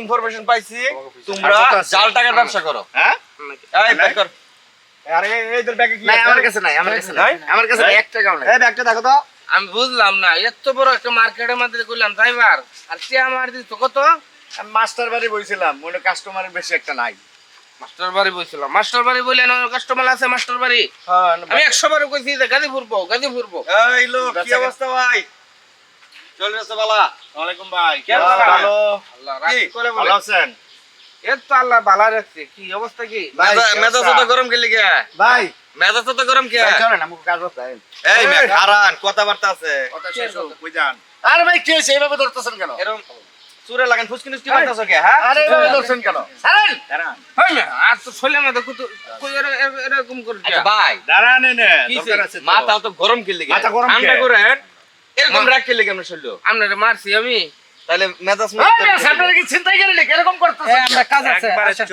Information পাইছি তোমরা? জাল টাকার ব্যবসা করো। হ্যাঁ? এই বের কর। আরে এইদের ব্যাগে কি নাই আমার কাছে নাই আমার কাছে নাই? আমার কাছে নাই? এক টাকাও নাই। এই ব্যাগটা দেখো তো। আমি বুঝলাম না এত বড় একটা মার্কেটের মধ্যে করলাম ড্রাইভার আর সে আমার দিত কত আমি মাস্টার বাড়ি বইছিলাম মনে কাস্টমারের বেশি একটা নাই। মাস্টার বাড়ি বলছিলাম মাস্টার বাড়ি কাস্টমার আছে মাস্টার বাড়ি? হ্যাঁ আমি একশো বারে কইছি যে ফুরবো গাড়ি ফুরবো এই লোক কি অবস্থা ভাই? চলে যাচ্ছে বালা। ওয়ালাইকুম ভাই কেমন ভালো, আছেন? ভালো। আল্লাহ রাখি করে বলে। ভালো আছেন? এর তো আল্লাহ ভালো রাখছে কি অবস্থা কি? মেজাজ তো গরম কে লিগে ভাই। মেজাজ তো গরম কে ভাই, চলেন আমাকে কাজ করতে এই মে খারান কথাবার্তা আছে। কথা শেষ হোক। কই যান? আরে ভাই কি হয়েছে এইভাবে ধরতেছেন কেন? এরকম চুরে লাগান ফুসকি নুসকি মারতাছো কে হ্যাঁ? আরে এইভাবে ধরছেন কেন? ছাড়েন! দাঁড়ান। হয় না আর তো ছোলে মধ্যে কুতু কই এর- এর- এরকম করে আচ্ছা ভাই। দাঁড়ান এনে দরকার আছে তো। মাথা তো গরম কে লিগে মাথা গরম ঠান্ডা কে? করে এরকম মা- কে লিগে আমরা শুনলো আপনারে মারছি আমি। তাহলে মেজাজ আপনারা কি চিন্তাই করেন নাকি? এরকম করতেছেন আমরা কাজ আছে একবারে আচ্ছা।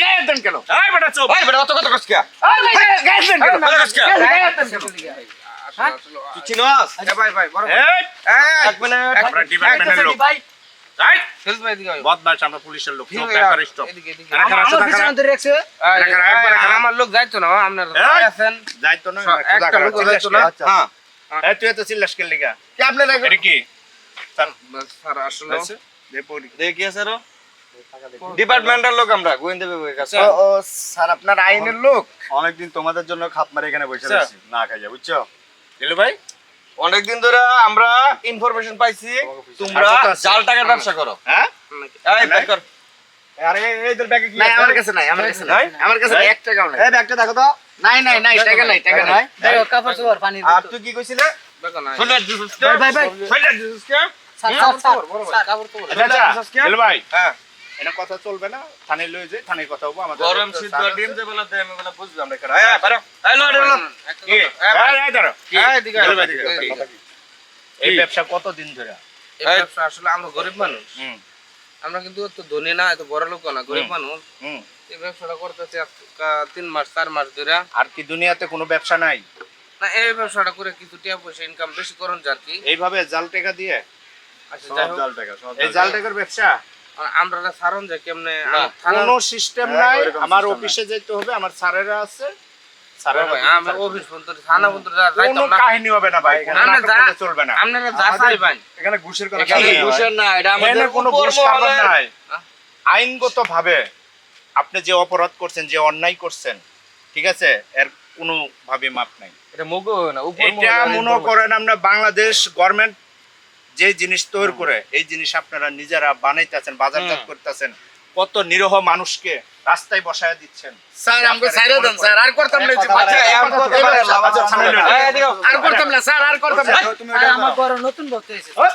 গায়ে দেন কেন? এই বেটা চুপ। ভাই বেটা অত কথা কে? গায়ে- গায়ে দেন কেন? কথা কে? গায়ে- দেন কেন? তুই চিনস? এ ভাই ভাই বড় এই, এক মিনিট। আমরা ডিপার্টমেন্টের লোক। ভাই। এই, ভাই দিকে বদমাশ, আমরা পুলিশের লোক। একবারে আমার পিছনে ধরে রাখছে। লোক যাইতো না আপনার আছেন। যাইতো না, একটা লোক যাইতো না। আচ্ছা। হ্যাঁ তুই এত চিল্লাস কে লিগা? কি আপনারা- এটা কি? স্যার, স্যার আসলে। দেখি কি আছে আরও? ডিপার্টমেন্টাল লোক আমরা গোয়েন্দা বিভাগের কাছে। ও, স্যার, আপনার আইনের লোক? অনেকদিন তোমাদের জন্য খাপ মারি এখানে বসে। আছি না খাইয়া বুঝছ? দিলু ভাই? অনেকদিন ধরে আমরা ইনফরমেশন পাইছি তোমরা জাল টাকার ব্যবসা করো। হ্যাঁ? এই কর। আরে এইদের ব্যাগে কি আছে? আমার কাছে নাই আমার কাছে নাই। নাই? আমার কাছে নাই? টাকাও নাই। এই ব্যাগটা দেখো তো। নাই নাই নাই টাকা নাই টাকা নাই। দেখো, কাপড় চোপড় পানি আর তুই কি কইছিলে? দেখো না সোনার জুস ভাই, ভাই, ভাই। সোনার জুস কে দিলু ভাই। হ্যাঁ। এটা কথা চলবে না? থানায় লয়ে যে থানায় কথা হব আমাদের গরম সিদ্ধ ডিম যে বলা দেয় আমি বলা বুঝব আমরা কেন এই বারো কি? ধরো। ব্যবসা কতদিন ধরে? এই ব্যবসা আসলে আমরা গরিব মানুষ। হুম। আমরা কিন্তু এত ধনী না এত বড় লোক না গরিব মানুষ। এই ব্যবসাটা করতেছি তিন মাস চার মাস ধরে। আর কি দুনিয়াতে কোনো ব্যবসা নাই? না এই ব্যবসাটা করে কিছু টাকা পয়সা ইনকাম বেশি করুন যার কি এইভাবে জাল টাকা দিয়ে? আচ্ছা এই জাল টাকার ব্যবসা? আমরা না সারণ যে কেমনে কোনো সিস্টেম হ্যাঁ, নাই আমার অফিসে যেতে হবে আমার স্যারেরা আছে। আইনগত ভাবে আপনি যে অপরাধ করছেন যে অন্যায় করছেন ঠিক আছে? এর কোনো ভাবে মাপ নাই। এটা মুগ না এটা মনে করেন আমরা বাংলাদেশ গভর্নমেন্ট যে জিনিস তৈরি করে এই জিনিস আপনারা নিজেরা বানাইতেছেন বাজারজাত করতেছেন কত নিরহ মানুষকে রাস্তায় বসায় দিচ্ছেন স্যার আমাকে ছাইরে দেন স্যার আর করতাম না আচ্ছা। আচ্ছা। আর করতাম না স্যার আর করতাম না আচ্ছা, আমার বড় নতুন ভক্ত হয়েছে ওই,